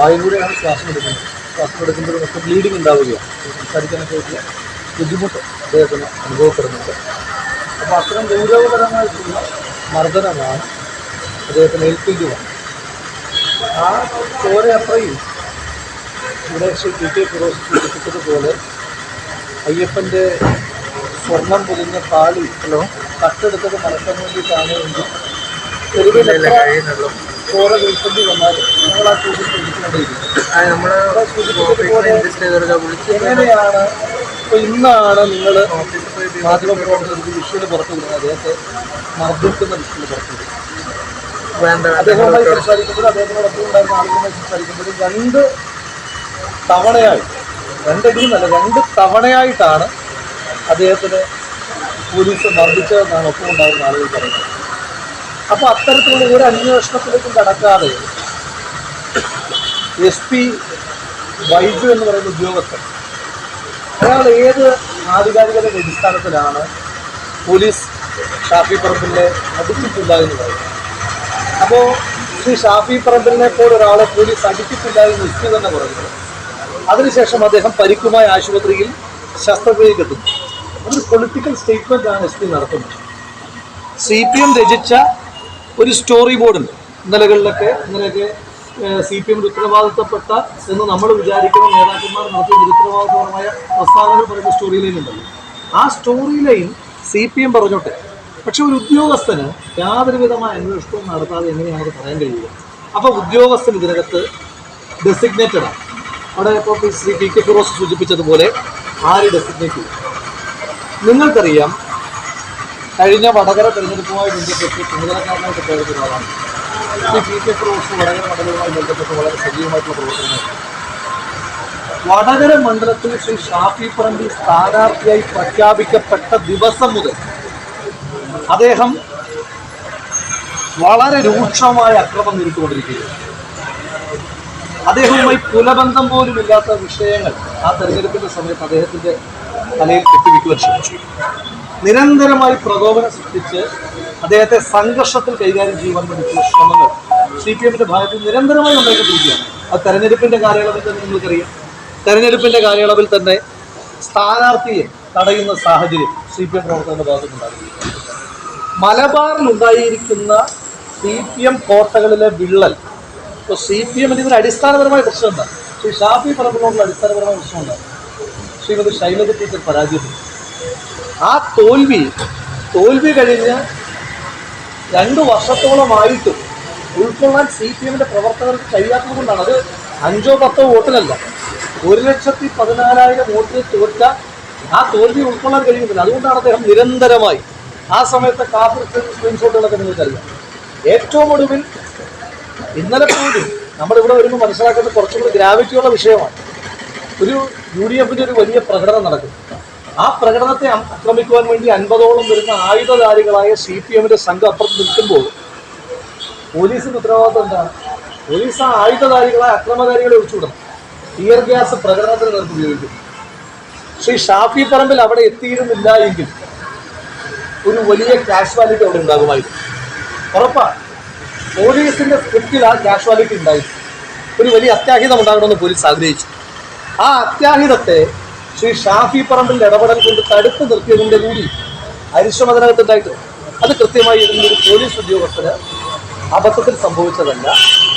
വായുകൂടെയാണ് ശ്വാസം എടുക്കുന്നത്. ശ്വാസം എടുക്കുമ്പോൾ ഒക്കെ ബ്ലീഡിങ് ഉണ്ടാവുകയാണ് സംസാരിക്കാനൊക്കെ വലിയ ബുദ്ധിമുട്ട് അദ്ദേഹത്തിന് അനുഭവപ്പെടുന്നുണ്ട്. അപ്പോൾ അത്തരം ഗൗരവപരമായിട്ടുള്ള മർദ്ദനമാണ് അദ്ദേഹത്തിന് ഏൽപ്പിക്കുക. ആ ചോര അത്രയും ഇവിടെ ശ്രീ പി കെ ഫിറോസ് സൂചിപ്പിച്ചതുപോലെ അയ്യപ്പന്റെ സ്വർണം പൊതിഞ്ഞ താളി ഹലോ. കട്ടെടുത്തത് മറക്കാൻ വേണ്ടിയിട്ടാണ് എങ്കിൽ തെരുവിൽ എത്ര ചോര നമ്മൾ ആ ചോദ്യം എങ്ങനെയാണ്? ഇപ്പൊ ഇന്നാണ് നിങ്ങൾ മാധ്യമപ്രവർത്തകർക്ക് വിഷയം പുറത്തു വിടുന്നത്. അദ്ദേഹത്തെ മർദ്ദിക്കുന്ന വിഷയം പുറത്തു വിടുന്നത് അദ്ദേഹവുമായി സംസാരിക്കുമ്പോഴും അദ്ദേഹത്തിനോടൊപ്പം ഉണ്ടായിരുന്ന ആളുകളുമായി സംസാരിക്കുമ്പോഴും രണ്ട് തവണയായി രണ്ടടിയുമല്ല രണ്ട് തവണയായിട്ടാണ് അദ്ദേഹത്തിന് പോലീസ് മർദ്ദിച്ചതെന്നാണ് ഒപ്പം ഉണ്ടായിരുന്ന ആളുകൾ പറയുന്നത്. അപ്പോൾ അത്തരത്തിലുള്ള ഒരു അന്വേഷണത്തിലേക്കും കടക്കാതെ എസ് പി വൈദ്യു എന്ന് പറയുന്ന ഉദ്യോഗസ്ഥൻ അയാൾ ഏത് ആധികാരികതയുടെ അടിസ്ഥാനത്തിലാണ് പോലീസ് ഷാഫി പറമ്പിലെ അടിച്ചിട്ടില്ല എന്ന് പറയുന്നത്? അപ്പോൾ ശ്രീ ഷാഫി പറമ്പിലിനെ പോലെ ഒരാളെ പോലീസ് അടിച്ചിട്ടില്ല എന്ന് എസ് പി തന്നെ പറയുന്നത് അതിനുശേഷം അദ്ദേഹം പരിക്കുമായി ആശുപത്രിയിൽ ശസ്ത്രക്രിയ എത്തുന്നു അതൊരു പൊളിറ്റിക്കൽ സ്റ്റേറ്റ്മെന്റ് ആണ് എസ് പി നടത്തുന്നത്. സി പി എം രചിച്ച ഒരു സ്റ്റോറി ബോർഡുണ്ട് ഇന്നലകളിലൊക്കെ ഇന്നലെയൊക്കെ സി പി എമ്മിന് ഉത്തരവാദിത്തപ്പെട്ട എന്ന് നമ്മൾ വിചാരിക്കുന്ന നേതാക്കന്മാർ നടത്തിയ ഉത്തരവാദിത്തപരമായ പ്രസ്താവനകൾ പറയുന്ന സ്റ്റോറി ലൈൻ ഉണ്ടല്ലോ. ആ story line C P M പറഞ്ഞോട്ടെ. പക്ഷെ ഒരു ഉദ്യോഗസ്ഥന് യാതൊരു വിധമായ അന്വേഷണവും നടത്താതെ എങ്ങനെയാണ് അത് പറയാൻ കഴിയുക? അപ്പോൾ ഉദ്യോഗസ്ഥൻ ഇതിനകത്ത് ഡെസിഗ്നേറ്റഡ് ആണ്. അവിടെ ഇപ്പോൾ ശ്രീ പി കെ ഫിറോസ് സൂചിപ്പിച്ചതുപോലെ ആര് ഡെസിഗ്നേറ്റ് ചെയ്യും? നിങ്ങൾക്കറിയാം കഴിഞ്ഞ വടകര തെരഞ്ഞെടുപ്പുമായി ബന്ധപ്പെട്ട് ചുമതലക്കാരനായിട്ട് പ്രവർത്തിക്കുന്ന ഒരാളാണ്. ശ്രീ പി കെ ഫിറോസ് വടകര മണ്ഡലവുമായി ബന്ധപ്പെട്ട് വളരെ സജീവമായിട്ടുള്ള പ്രവർത്തനങ്ങൾ വടകര മണ്ഡലത്തിൽ ശ്രീ ഷാഫി പറമ്പിൽ സ്ഥാനാർത്ഥിയായി പ്രഖ്യാപിക്കപ്പെട്ട ദിവസം മുതൽ അദ്ദേഹം വളരെ രൂക്ഷമായ അക്രമം നേരിട്ടുകൊണ്ടിരിക്കുകയാണ്. അദ്ദേഹവുമായി കുലബന്ധം പോലും ഇല്ലാത്ത വിഷയങ്ങൾ ആ തെരഞ്ഞെടുപ്പിന്റെ സമയത്ത് അദ്ദേഹത്തിന്റെ തലയിൽ കെട്ടിവെക്കുവാൻ ശ്രമിച്ചു. നിരന്തരമായി പ്രകോപനം സൃഷ്ടിച്ച് അദ്ദേഹത്തെ സംഘർഷത്തിൽ കൈകാര്യം ചെയ്യുവാൻ വേണ്ടിയിട്ടുള്ള ശ്രമങ്ങൾ. സി പി എമ്മിന്റെ ഭാഗത്ത് നിരന്തരമായി ഉണ്ടായിക്കൊണ്ടിരിക്കുകയാണ്. അത് തെരഞ്ഞെടുപ്പിന്റെ കാലയളവിൽ തന്നെ നിങ്ങൾക്കറിയാം. തെരഞ്ഞെടുപ്പിന്റെ കാലയളവിൽ തന്നെ സ്ഥാനാർത്ഥിയെ തടയുന്ന സാഹചര്യം സി പി എം പ്രവർത്തകരുടെ ഭാഗത്തുനിന്നുണ്ടാകുന്നു മലബാറിൽ ഉണ്ടായിരിക്കുന്ന സി പി എം കോട്ടകളിലെ വിള്ളൽ ഇപ്പോൾ സി പി എമ്മിന് ഇതിന് അടിസ്ഥാനപരമായ പ്രശ്നം എന്താ ശ്രീ ഷാഫി പറമ്പിനോടുള്ള അടിസ്ഥാനപരമായ പ്രശ്നം എന്താ ശ്രീമതി ശൈലജ ടീച്ചർ പരാജയപ്പെട്ടു. ആ തോൽവി തോൽവി കഴിഞ്ഞ് രണ്ട് വർഷത്തോളമായിട്ടും ഉൾക്കൊള്ളാൻ സി പി എമ്മിന്റെ പ്രവർത്തകർക്ക് കഴിയാത്തത് കൊണ്ടാണ്. അത് അഞ്ചോ പത്തോ വോട്ടിലല്ല. ഒരു ലക്ഷത്തി പതിനാലായിരം വോട്ടിൽ തോറ്റ ആ തോൽവി ഉൾക്കൊള്ളാൻ കഴിയുന്നില്ല. അതുകൊണ്ടാണ് അദ്ദേഹം നിരന്തരമായി ആ സമയത്തെ കാഫർ സ്ക്രീൻഷോട്ടുകളൊക്കെ നിങ്ങൾക്കറിയാം. ഏറ്റവും ഒടുവിൽ ഇന്നലെ പോലും നമ്മളിവിടെ വരുമ്പോൾ മനസ്സിലാക്കേണ്ട കുറച്ചും കൂടി ഗ്രാവിറ്റിയുള്ള വിഷയമാണ്. ഒരു യു ഡി എഫിന്റെ ഒരു വലിയ പ്രകടനം നടക്കും ആ പ്രകടനത്തെ ആക്രമിക്കുവാൻ വേണ്ടി അൻപതോളം വരുന്ന ആയുധധാരികളായ സി പി എമ്മിന്റെ സംഘം അപ്പുറത്ത് നിൽക്കുമ്പോൾ പോലീസിന്റെ ഉത്തരവാദിത്വം എന്താണ്? പോലീസ് ആ ആയുധധാരികളായ അക്രമകാരികളെ ഒഴിച്ചുവിടും ടിയർ ഗ്യാസ് പ്രകടനത്തിന് നേർക്ക് ഉപയോഗിക്കും. ശ്രീ ഷാഫി പറമ്പിൽ അവിടെ എത്തിയിരുന്നില്ല എങ്കിൽ ഒരു വലിയ കാഷ്വാലിറ്റി അവിടെ ഉണ്ടാകുമായിരുന്നു. ഉറപ്പാണ് പോലീസിന്റെ സ്ക്രിപ്റ്റിൽ ആ കാഷ്വാലിറ്റി ഉണ്ടായിരുന്നു. ഒരു വലിയ അത്യാഹിതം ഉണ്ടാകണമെന്ന് പോലീസ് ആഗ്രഹിച്ചു. ആ അത്യാഹിതത്തെ ശ്രീ ഷാഫി പറമ്പിൽ ഇടപെടൽ കൊണ്ട് തടുത്തു നിർത്തിയതിന്റെ കൂടി അരിശ്രമതനകത്തുണ്ടായിട്ടുണ്ട് അത് കൃത്യമായി ഇതിന്റെ ഒരു പോലീസ് ഉദ്യോഗസ്ഥന് അബദ്ധത്തിൽ സംഭവിച്ചതല്ല.